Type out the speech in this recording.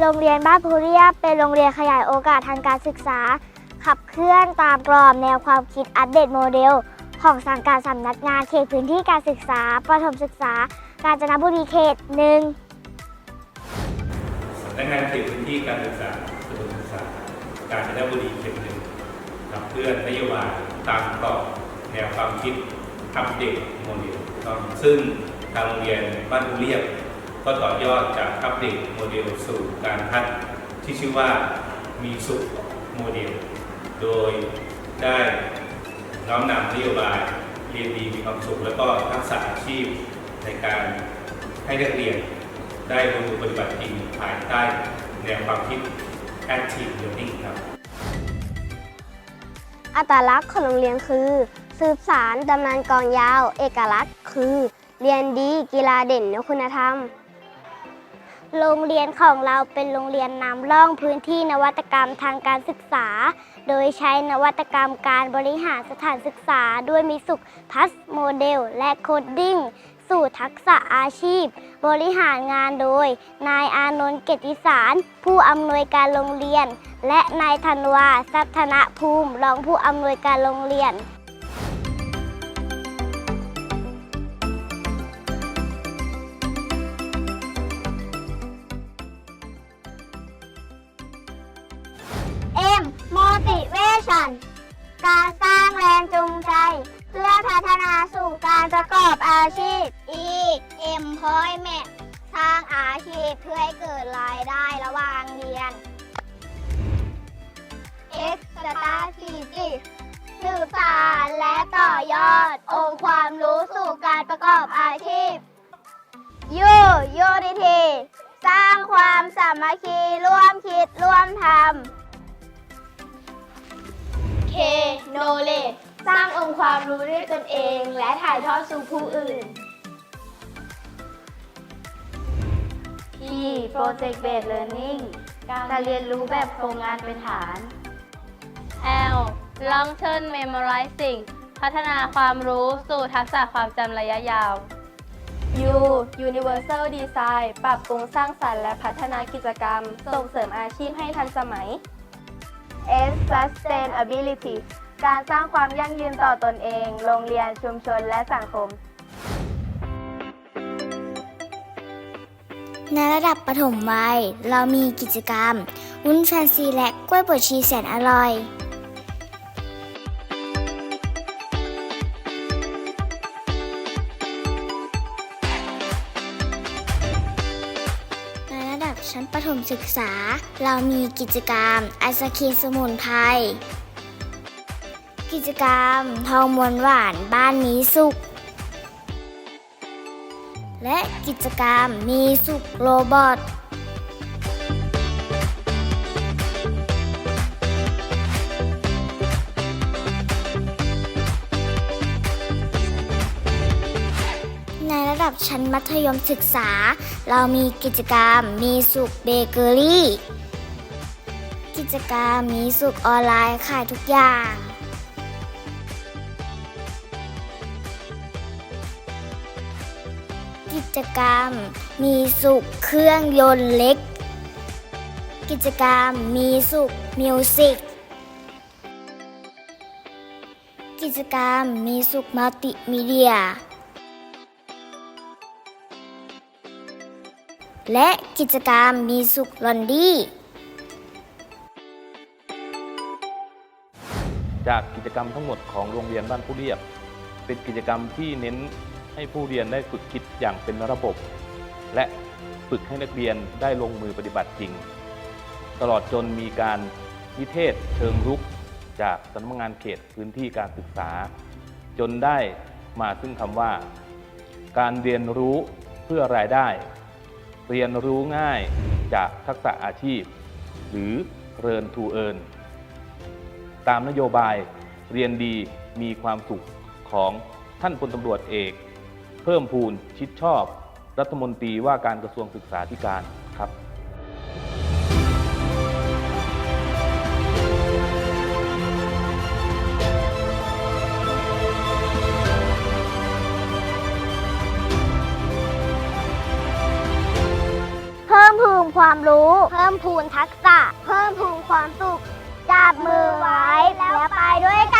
โรงเรียนบ้านภูเรียบเป็นโรงเรียนขยายโอกาสทางการศึกษา ขับเคลื่อนตามกรอบแนวความคิดอัปเดตโมเดล ของสังกัดสำนักงานเขตพื้นที่การศึกษา ประถมศึกษา กาญจนบุรีเขตหนึ่งสำนักงานเขตพื้นที่การศึกษาประถมศึกษา การจนบุรีเขตหนึ่งขับเคลื่อนนโยบายตามกรอบแนวความคิดอัปเดตโมเดลซึ่งทางโรงเรียนบ้านภูเรียบ ก็ต่อยอดจากอัปเดตโมเดลสู่การพัฒน์ที่ชื่อว่ามีสุขโมเดล โดยได้น้อมนำนโยบายเรียนดีมีความสุข แล้วก็ทักษะอาชีพในการให้นักเรียนได้ลงมือปฏิบัติจริงภายใต้แนวความคิด Active Learning ครับ อัตลักษณ์ของโรงเรียนคือ สืบสารดำเนินกองยาว เอกลักษณ์คือ เรียนดีกีฬาเด่นในคุณธรรม โรงเรียนของเราเป็นโรงเรียนนำร่องพื้นที่นวัตกรรมทางการศึกษา โดยใช้นวัตกรรมการบริหารสถานศึกษา ด้วยมีสุขพัสโมเดล และโคดดิ้ง สู่ทักษะอาชีพ บริหารงานโดย นายอานนท์เกติสาร ผู้อำนวยการโรงเรียน และนายธันวา สัฒนภูมิ รองผู้อำนวยการโรงเรียน motivation การสร้างแรงจูงใจ เพื่อพัฒนาสู่การประกอบอาชีพ E employment สร้างอาชีพเพื่อให้เกิดรายได้ระหว่างเรียน X strategy สื่อสารและต่อยอด องค์ความรู้สู่การประกอบอาชีพ U unity สร้างความสามัคคีร่วมคิดร่วมทำ K knowledge สร้างองค์ความรู้ด้วยตนเอง และถ่ายทอดสู่ผู้อื่น P project based learning การเรียนรู้แบบโครงงานเป็นฐาน L long term memorizing พัฒนาความรู้สู่ทักษะความจำระยะยาว U universal design ปรับปรุงสร้างสรรค์และพัฒนากิจกรรม ส่งเสริมอาชีพให้ทันสมัย S sustainability การสร้างความยั่งยืนต่อตนเอง โรงเรียนชุมชนและสังคม ในระดับประถมวัย เรามีกิจกรรม วุ้นแฟนซีและกล้วยบดชีแสนอร่อย ชั้นประถมศึกษา เรามีกิจกรรมไอศครีมสมุนไพร กิจกรรมทองมวนหวานบ้านมีสุข และกิจกรรมมีสุขโรบอทในระดับชั้นมัธยมศึกษา เรามีกิจกรรมมีสุขเบเกอรี่ กิจกรรมมีสุขออนไลน์ขายทุกอย่าง กิจกรรมมีสุขเครื่องยนต์เล็ก กิจกรรมมีสุขมิวสิกกิจกรรมมีสุขมัลติมีเดีย และกิจกรรมมีสุขลอนดี้ จากกิจกรรมทั้งหมดของโรงเรียนบ้านผู้เรียบ เป็นกิจกรรมที่เน้นให้ผู้เรียนได้ฝึกคิดอย่างเป็นระบบ และฝึกให้นักเรียนได้ลงมือปฏิบัติจริง ตลอดจนมีการนิเทศเชิงรุก จากสำนักงานเขตพื้นที่การศึกษา จนได้มาซึ่งคำว่า การเรียนรู้เพื่อรายได้ เรียนรู้ง่ายจากทักษะอาชีพ หรือเรนทูเอิญตามนโยบายเรียนดีมีความสุขของท่านพลตำรวจเอก เพิ่มพูนชิดชอบ รัฐมนตรีว่าการกระทรวงศึกษาธิการครับ ความรู้ เพิ่มพูนทักษะ เพิ่มพูนความสุข จับมือไว้แล้วไปด้วยกัน